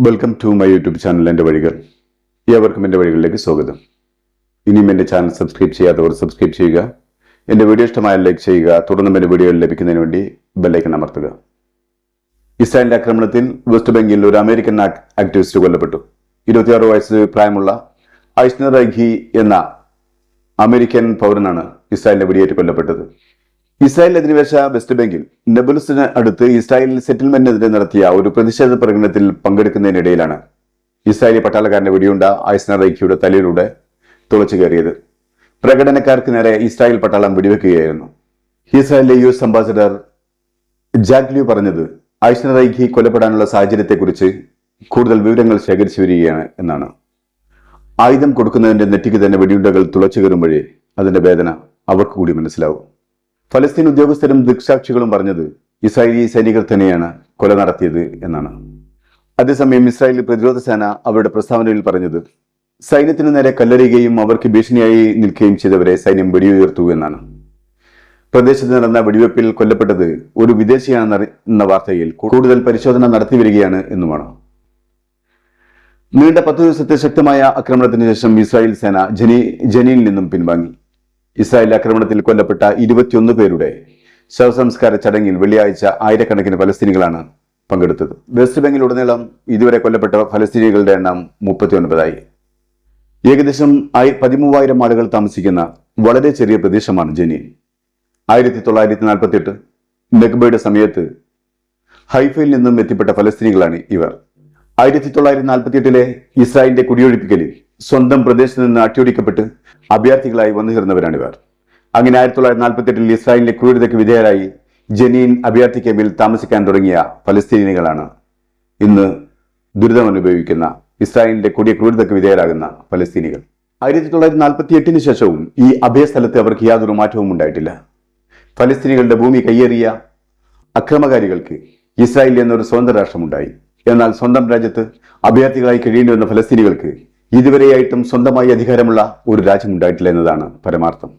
Welcome to my YouTube channel എന്റെ വഴികൾ. ഏവർക്കും എന്റെ വഴികളിലേക്ക് സ്വാഗതം. ഇനിയും എന്റെ ചാനൽ സബ്സ്ക്രൈബ് ചെയ്യാത്തവർ സബ്സ്ക്രൈബ് ചെയ്യുക. എന്റെ വീഡിയോ ഇഷ്ടമായ ലൈക്ക് ചെയ്യുക. തുടർന്നും എന്റെ വീഡിയോകൾ ലഭിക്കുന്നതിന് വേണ്ടി ബെല്ലൈക്കൺ അമർത്തുക. ഇസ്രായേലിന്റെ ആക്രമണത്തിൽ വെസ്റ്റ് ബംഗാളിൽ ഒരു അമേരിക്കൻ ആക്- ആക്ടിവിസ്റ്റ് കൊല്ലപ്പെട്ടു. ഇരുപത്തിയാറ് വയസ്സ് പ്രായമുള്ള ഐഷ്ണർ റൈഖി എന്ന അമേരിക്കൻ പൗരനാണ് ഇസ്രായേലിന്റെ വെടിയേറ്റ് കൊല്ലപ്പെട്ടത്. ഇസ്രായേൽ അധിനിവേശ വെസ്റ്റ് ബംഗിൽ നെബുലസിന് അടുത്ത് ഇസ്രായേലിൽ സെറ്റിൽമെന്റിനെതിരെ നടത്തിയ ഒരു പ്രതിഷേധ പ്രകടനത്തിൽ പങ്കെടുക്കുന്നതിനിടയിലാണ് ഇസ്രായേലി പട്ടാളക്കാരന്റെ വെടിയുണ്ട ഐസ്നർ റൈഖിയുടെ തലയിലൂടെ തുളച്ചു കയറിയത്. പ്രകടനക്കാർക്ക് നേരെ ഇസ്രായേൽ പട്ടാളം വെടിവെക്കുകയായിരുന്നു. ഇസ്രായേലിലെ യു എസ് അംബാസിഡർ ജാഗ്ലിയു പറഞ്ഞത് ഐസ്നർ റൈഖി കൊല്ലപ്പെടാനുള്ള സാഹചര്യത്തെക്കുറിച്ച് കൂടുതൽ വിവരങ്ങൾ ശേഖരിച്ചു വരികയാണ് എന്നാണ്. ആയുധം കൊടുക്കുന്നതിന്റെ നെറ്റിക്ക് തന്നെ വെടിയുണ്ടകൾ തുളച്ചു കയറുമ്പോഴേ അതിന്റെ വേദന അവർക്ക് കൂടി മനസ്സിലാവും. ഫലസ്തീൻ ഉദ്യോഗസ്ഥരും ദൃക്സാക്ഷികളും പറഞ്ഞത് ഇസ്രായേലി സൈനികർ തന്നെയാണ് കൊല നടത്തിയത് എന്നാണ്. അതേസമയം ഇസ്രായേലി പ്രതിരോധ സേന അവരുടെ പ്രസ്താവനയിൽ പറഞ്ഞത് സൈന്യത്തിനു നേരെ കല്ലെറിയുകയും അവർക്ക് ഭീഷണിയായി നിൽക്കുകയും ചെയ്തവരെ സൈന്യം വെടിയുയർത്തു എന്നാണ്. പ്രദേശത്ത് നടന്ന വെടിവെപ്പിൽ കൊല്ലപ്പെട്ടത് ഒരു വിദേശിയാണെന്ന വാർത്തയിൽ കൂടുതൽ പരിശോധന നടത്തി വരികയാണ് എന്നുമാണ്. നീണ്ട പത്ത് ദിവസത്തെ ശക്തമായ ആക്രമണത്തിന് ശേഷം ഇസ്രായേൽ സേന ജനി ജനിയിൽ നിന്നും പിൻവാങ്ങി. ഇസ്രായേൽ ആക്രമണത്തിൽ കൊല്ലപ്പെട്ട ഇരുപത്തിയൊന്ന് പേരുടെ ശവസംസ്കാര ചടങ്ങിൽ വെള്ളിയാഴ്ച ആയിരക്കണക്കിന് ഫലസ്തീനികളാണ് പങ്കെടുത്തത്. വെസ്റ്റ് ബംഗിലുടനീളം ഇതുവരെ കൊല്ലപ്പെട്ട ഫലസ്തീനികളുടെ എണ്ണം മുപ്പത്തിയൊൻപതായി. ഏകദേശം പതിമൂവായിരം ആളുകൾ താമസിക്കുന്ന വളരെ ചെറിയ പ്രദേശമാണ് ജനീൻ. ആയിരത്തി തൊള്ളായിരത്തി നാൽപ്പത്തി എട്ട് നെഗ്ബയുടെ സമയത്ത് ഹൈഫയിൽ നിന്നും എത്തിപ്പെട്ട ഫലസ്തീനികളാണ് ഇവർ. ആയിരത്തി തൊള്ളായിരത്തി നാൽപ്പത്തി എട്ടിലെ ഇസ്രായേലിന്റെ കുടിയൊഴിപ്പിക്കലിൽ സ്വന്തം പ്രദേശത്ത് നിന്ന് അട്ടിയൊടിക്കപ്പെട്ട് അഭയാർത്ഥികളായി വന്നു ചേർന്നവരാണ് ഇവർ. അങ്ങനെ ആയിരത്തി തൊള്ളായിരത്തി നാൽപ്പത്തി എട്ടിൽ ഇസ്രായേലിന്റെ ക്രൂരതയ്ക്ക് വിധേയരായി ജനീൻ അഭയാർത്ഥി ക്യാമ്പിൽ താമസിക്കാൻ തുടങ്ങിയ ഫലസ്തീനികളാണ് ഇന്ന് ദുരിതമനുഭവിക്കുന്ന ഇസ്രായേലിന്റെ കൊടിയ ക്രൂരതയ്ക്ക് വിധേയരാകുന്ന ഫലസ്തീനികൾ. ആയിരത്തി തൊള്ളായിരത്തി നാൽപ്പത്തി എട്ടിന് ശേഷവും ഈ അഭയസ്ഥലത്ത് അവർക്ക് യാതൊരു മാറ്റവും ഉണ്ടായിട്ടില്ല. ഫലസ്തീനികളുടെ ഭൂമി കയ്യേറിയ അക്രമകാരികൾക്ക് ഇസ്രായേൽ എന്നൊരു സ്വതന്ത്ര രാഷ്ട്രമുണ്ടായി. എന്നാൽ സ്വന്തം രാജ്യത്ത് അഭയാർത്ഥികളായി കഴിയേണ്ടി വന്ന ഫലസ്തീനികൾക്ക് ഇതുവരെയായിട്ടും സ്വന്തമായി അധികാരമുള്ള ഒരു രാജ്യം ഉണ്ടായിട്ടില്ല എന്നതാണ് പരമാർത്ഥം.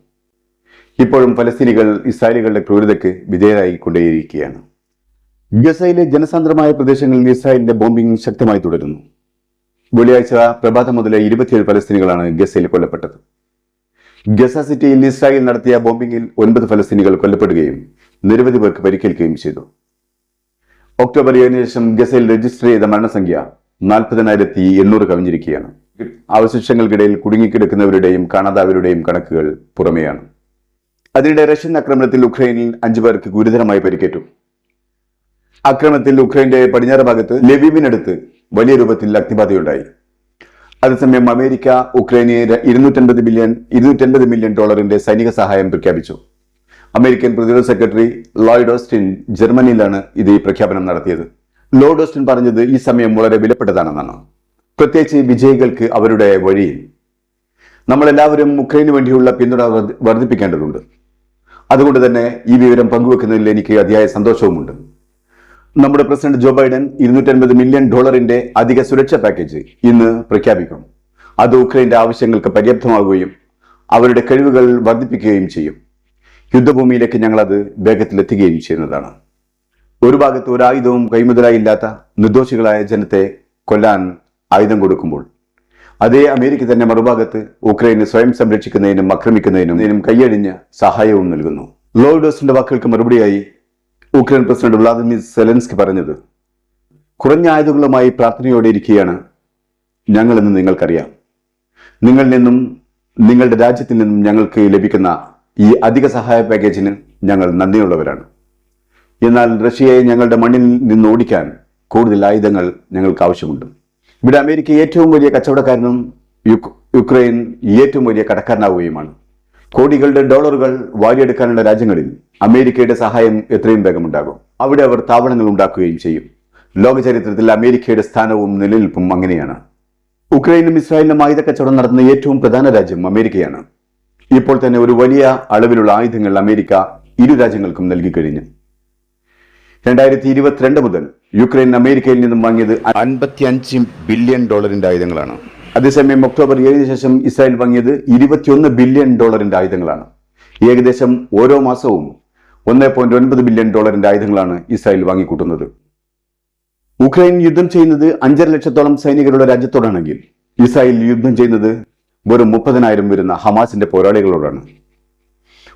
ഇപ്പോഴും ഫലസ്തീനികൾ ഇസ്രായേലുകളുടെ ക്രൂരതയ്ക്ക് വിധേയരായി കൊണ്ടേയിരിക്കുകയാണ് ഗസയിലെ ജനസാന്ദ്രമായ പ്രദേശങ്ങളിൽ ഇസ്രായേലിന്റെ ബോംബിംഗ് ശക്തമായി തുടരുന്നു. വെള്ളിയാഴ്ച പ്രഭാതം മുതലേ ഇരുപത്തിയേഴ് ഫലസ്തീനികളാണ് ഗസയിൽ കൊല്ലപ്പെട്ടത്. ഗസ സിറ്റിയിൽ ഇസ്രായേൽ നടത്തിയ ബോംബിംഗിൽ ഒൻപത് ഫലസ്തീനികൾ കൊല്ലപ്പെടുകയും നിരവധി പേർക്ക് പരിക്കേൽക്കുകയും ചെയ്തു. ഒക്ടോബർ ഏഴിന് ശേഷം ഗസയിൽ രജിസ്റ്റർ ചെയ്ത മരണസംഖ്യ നാൽപ്പതിനായിരത്തി എണ്ണൂറ് കവിഞ്ഞിരിക്കുകയാണ്. അവശിഷ്ടങ്ങൾക്കിടയിൽ കുടുങ്ങിക്കിടക്കുന്നവരുടെയും കാണാതാവരുടെയും കണക്കുകൾ പുറമെയാണ്. അതിനിടെ റഷ്യൻ ആക്രമണത്തിൽ ഉക്രൈനിൽ അഞ്ചു പേർക്ക് ഗുരുതരമായി പരിക്കേറ്റു. ആക്രമണത്തിൽ ഉക്രൈന്റെ പടിഞ്ഞാറ് ഭാഗത്ത് ലെവീവിനടുത്ത് വലിയ രൂപത്തിൽ അഗ്നിബാധയുണ്ടായി. അതേസമയം അമേരിക്ക ഉക്രൈന് ഇരുന്നൂറ്റൻപത് ബില്യൺ ഇരുന്നൂറ്റൻപത് മില്യൺ ഡോളറിന്റെ സൈനിക സഹായം പ്രഖ്യാപിച്ചു. അമേരിക്കൻ പ്രതിരോധ സെക്രട്ടറി ലോയിഡ് ഓസ്റ്റിൻ ജർമ്മനിയിലാണ് ഇത് ഈ പ്രഖ്യാപനം നടത്തിയത്. ലോയിഡ് ഓസ്റ്റിൻ പറഞ്ഞത് ഈ സമയം വളരെ വിലപ്പെട്ടതാണെന്നാണ്. പ്രത്യേകിച്ച് വിജയികൾക്ക് അവരുടെ വഴിയിൽ നമ്മളെല്ലാവരും ഉക്രൈന് വേണ്ടിയുള്ള പിന്തുണ വർദ്ധിപ്പിക്കേണ്ടതുണ്ട്. അതുകൊണ്ട് തന്നെ ഈ വിവരം പങ്കുവെക്കുന്നതിൽ എനിക്ക് അതിയായ സന്തോഷവുമുണ്ട്. നമ്മുടെ പ്രസിഡന്റ് ജോ ബൈഡൻ ഇരുന്നൂറ്റൻപത് മില്യൺ ഡോളറിന്റെ അധിക സുരക്ഷാ പാക്കേജ് ഇന്ന് പ്രഖ്യാപിക്കും. അത് ഉക്രൈന്റെ ആവശ്യങ്ങൾക്ക് പര്യാപ്തമാകുകയും അവരുടെ കഴിവുകൾ വർദ്ധിപ്പിക്കുകയും ചെയ്യും. യുദ്ധഭൂമിയിലേക്ക് വേഗത്തിൽ എത്തുകയും ചെയ്യുന്നതാണ്. ഒരു ഭാഗത്ത് ഒരായുധവും കൈമുതലായില്ലാത്ത നിർദോഷികളായ ജനത്തെ കൊല്ലാൻ ആയുധം കൊടുക്കുമ്പോൾ. അതേ അമേരിക്ക തന്നെ മറുഭാഗത്ത് ഉക്രൈനെ സ്വയം സംരക്ഷിക്കുന്നതിനും ആക്രമിക്കുന്നതിനും കൈയടിഞ്ഞ് സഹായവും നൽകുന്നു. ലോയിഡോസിന്റെ വാക്കുകൾക്ക് മറുപടിയായി ഉക്രൈൻ പ്രസിഡന്റ് വ്ളാദിമിർ സെലൻസ്കി പറഞ്ഞത് കുറഞ്ഞ ആയുധങ്ങളുമായി പ്രാർത്ഥനയോടെ ഇരിക്കുകയാണ് ഞങ്ങളെന്ന് നിങ്ങൾക്കറിയാം. നിങ്ങളിൽ നിന്നും നിങ്ങളുടെ രാജ്യത്തിൽ നിന്നും ഞങ്ങൾക്ക് ലഭിക്കുന്ന ഈ അധിക സഹായ പാക്കേജിന് ഞങ്ങൾ നന്ദിയുള്ളവരാണ്. എന്നാൽ റഷ്യയെ ഞങ്ങളുടെ മണ്ണിൽ നിന്ന് ഓടിക്കാൻ കൂടുതൽ ആയുധങ്ങൾ ഞങ്ങൾക്ക് ആവശ്യമുണ്ട്. ഇവിടെ അമേരിക്ക ഏറ്റവും വലിയ കച്ചവടക്കാരനും യുക്- യുക്രൈൻ ഏറ്റവും വലിയ കടക്കാരനാവുകയുമാണ്. കോടികളുടെ ഡോളറുകൾ വാരിയെടുക്കാനുള്ള രാജ്യങ്ങളിൽ അമേരിക്കയുടെ സഹായം എത്രയും വേഗമുണ്ടാകും അവിടെ അവർ താവളങ്ങൾ ഉണ്ടാക്കുകയും ചെയ്യും. ലോക ചരിത്രത്തിൽ അമേരിക്കയുടെ സ്ഥാനവും നിലനിൽപ്പും അങ്ങനെയാണ്. ഉക്രൈനും ഇസ്രായേലിനും ആയുധ കച്ചവടം നടത്തുന്ന ഏറ്റവും പ്രധാന രാജ്യം അമേരിക്കയാണ്. ഇപ്പോൾ തന്നെ ഒരു വലിയ അളവിലുള്ള ആയുധങ്ങൾ അമേരിക്ക ഇരു രാജ്യങ്ങൾക്കും നൽകി കഴിഞ്ഞു. രണ്ടായിരത്തി ഇരുപത്തിരണ്ട് മുതൽ യുക്രൈൻ അമേരിക്കയിൽ നിന്നും വാങ്ങിയത് അൻപത്തിയഞ്ച് ബില്യൺ ഡോളറിന്റെ ആയുധങ്ങളാണ്. അതേസമയം ഒക്ടോബർ ഏഴിന് ശേഷം ഇസ്രായേൽ വാങ്ങിയത് ഇരുപത്തിയൊന്ന് ബില്യൺ ഡോളറിന്റെ ആയുധങ്ങളാണ്. ഏകദേശം ഓരോ മാസവും ഒന്ന് പോയിന്റ് ഒൻപത് ബില്യൺ ഡോളറിന്റെ ആയുധങ്ങളാണ് ഇസ്രായേൽ വാങ്ങിക്കൂട്ടുന്നത്. ഉക്രൈൻ യുദ്ധം ചെയ്യുന്നത് അഞ്ചര ലക്ഷത്തോളം സൈനികരുടെ രാജ്യത്തോടാണെങ്കിൽ ഇസ്രായേൽ യുദ്ധം ചെയ്യുന്നത് വെറും മുപ്പതിനായിരം വരുന്ന ഹമാസിന്റെ പോരാളികളോടാണ്.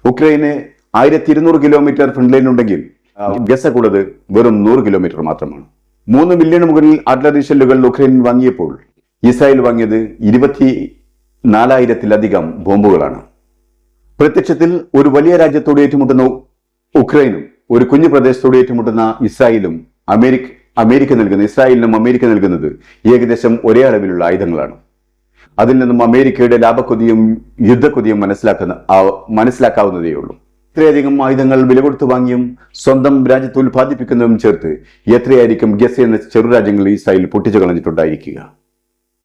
ഉക്രൈന് ആയിരത്തി ഇരുന്നൂറ് കിലോമീറ്റർ ഫ്രണ്ട് ഉള്ളത് വെറും നൂറ് കിലോമീറ്റർ മാത്രമാണ്. മൂന്ന് മില്യൺ മുകളിൽ ആർട്ടിലറി ഷെല്ലുകൾ ഉക്രൈൻ വാങ്ങിയപ്പോൾ ഇസ്രായേൽ വാങ്ങിയത് ഇരുപത്തി നാലായിരത്തിലധികം ബോംബുകളാണ്. പ്രത്യക്ഷത്തിൽ ഒരു വലിയ രാജ്യത്തോട് ഏറ്റുമുട്ടുന്ന ഉക്രൈനും ഒരു കുഞ്ഞു പ്രദേശത്തോട് ഏറ്റുമുട്ടുന്ന ഇസ്രായേലും അമേരിക്ക അമേരിക്ക നൽകുന്ന ഇസ്രായേലിനും അമേരിക്ക നൽകുന്നത് ഏകദേശം ഒരേ അളവിലുള്ള ആയുധങ്ങളാണ്. അതിൽ നിന്നും അമേരിക്കയുടെ ലാഭക്കൊതിയും യുദ്ധക്കൊതിയും മനസ്സിലാക്കുന്ന മനസ്സിലാക്കാവുന്നതേയുള്ളൂ. ഇത്രയധികം ആയുധങ്ങൾ വില കൊടുത്തു വാങ്ങിയും സ്വന്തം രാജ്യത്ത് ഉൽപ്പാദിപ്പിക്കുന്നതും ചേർത്ത് എത്രയായിരിക്കും ഗസ് എന്ന ചെറുരാജ്യങ്ങൾ ഇസ്രായേൽ പൊട്ടിച്ചു കളഞ്ഞിട്ടുണ്ടായിരിക്കുക